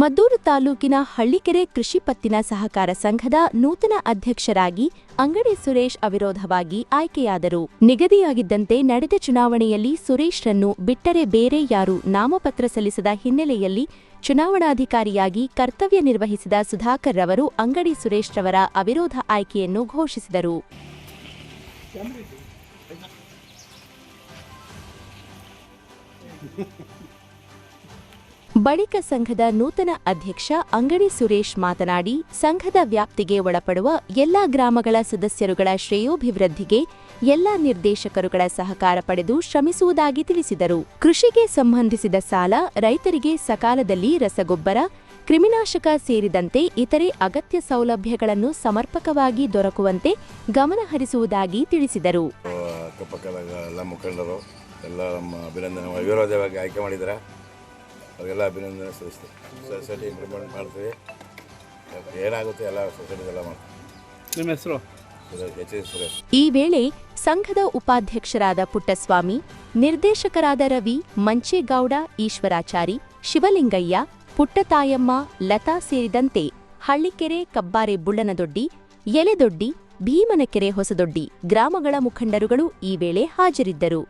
ಮದ್ದೂರು ತಾಲೂಕಿನ ಹಳ್ಳಿಕೆರೆ ಕೃಷಿ ಪತ್ತಿನ ಸಹಕಾರ ಸಂಘದ ನೂತನ ಅಧ್ಯಕ್ಷರಾಗಿ ಅಂಗಡಿ ಸುರೇಶ್ ಅವಿರೋಧವಾಗಿ ಆಯ್ಕೆಯಾದರು. ನಿಗದಿಯಾಗಿದ್ದಂತೆ ನಡೆದ ಚುನಾವಣೆಯಲ್ಲಿ ಸುರೇಶ್ರನ್ನು ಬಿಟ್ಟರೆ ಬೇರೆ ಯಾರೂ ನಾಮಪತ್ರ ಸಲ್ಲಿಸದ ಹಿನ್ನೆಲೆಯಲ್ಲಿ ಚುನಾವಣಾಧಿಕಾರಿಯಾಗಿ ಕರ್ತವ್ಯ ನಿರ್ವಹಿಸಿದ ಸುಧಾಕರ್ ರವರು ಅಂಗಡಿ ಸುರೇಶ್ ರವರ ಅವಿರೋಧ ಆಯ್ಕೆಯನ್ನು ಘೋಷಿಸಿದರು. ಬಳಿಕ ಸಂಘದ ನೂತನ ಅಧ್ಯಕ್ಷ ಅಂಗಡಿ ಸುರೇಶ್ ಮಾತನಾಡಿ, ಸಂಘದ ವ್ಯಾಪ್ತಿಗೆ ಒಳಪಡುವ ಎಲ್ಲಾ ಗ್ರಾಮಗಳ ಸದಸ್ಯರುಗಳ ಶ್ರೇಯೋಭಿವೃದ್ಧಿಗೆ ಎಲ್ಲಾ ನಿರ್ದೇಶಕರುಗಳ ಸಹಕಾರ ಪಡೆದು ಶ್ರಮಿಸುವುದಾಗಿ ತಿಳಿಸಿದರು. ಕೃಷಿಗೆ ಸಂಬಂಧಿಸಿದ ಸಾಲ, ರೈತರಿಗೆ ಸಕಾಲದಲ್ಲಿ ರಸಗೊಬ್ಬರ, ಕ್ರಿಮಿನಾಶಕ ಸೇರಿದಂತೆ ಇತರೆ ಅಗತ್ಯ ಸೌಲಭ್ಯಗಳನ್ನು ಸಮರ್ಪಕವಾಗಿ ದೊರಕುವಂತೆ ಗಮನಹರಿಸುವುದಾಗಿ ತಿಳಿಸಿದರು. ಅವರಿಗೆಲ್ಲ ಅಭಿನಂದನೆ ಸಲ್ಲಿಸ್ತೀವಿ ಸೊಸೈಟಿ ಇಂಪ್ಲಿಮೆಂಟ್ ಮಾಡ್ತೀವಿ. ಏನಾಗುತ್ತೆ ಎಲ್ಲ ಸೊಸೈಟಿಗೆಲ್ಲ ಮಾಡ್ತೀವಿ. ನಿಮ್ಮ ಹೆಸರು? ಸುರೇಶ್ ಸುರೇಶ್. ಈ ವೇಳೆ ಸಂಘದ ಉಪಾಧ್ಯಕ್ಷರಾದ ಪುಟ್ಟಸ್ವಾಮಿ ನಿರ್ದೇಶಕರಾದ ರವಿ ಮಂಚೇಗೌಡ ಈಶ್ವರಾಚಾರಿ ಶಿವಲಿಂಗಯ್ಯ ಪುಟ್ಟತಾಯಮ್ಮ ಲತಾ ಸೇರಿದಂತೆ ಹಳ್ಳಿಕೆರೆ ಕಬ್ಬಾರೆ ಬುಳ್ಳನದೊಡ್ಡಿ ಎಲೆದೊಡ್ಡಿ ಭೀಮನಕೆರೆ ಹೊಸದೊಡ್ಡಿ ಗ್ರಾಮಗಳ ಮುಖಂಡರುಗಳು ಈ ವೇಳೆ ಹಾಜರಿದ್ದರು.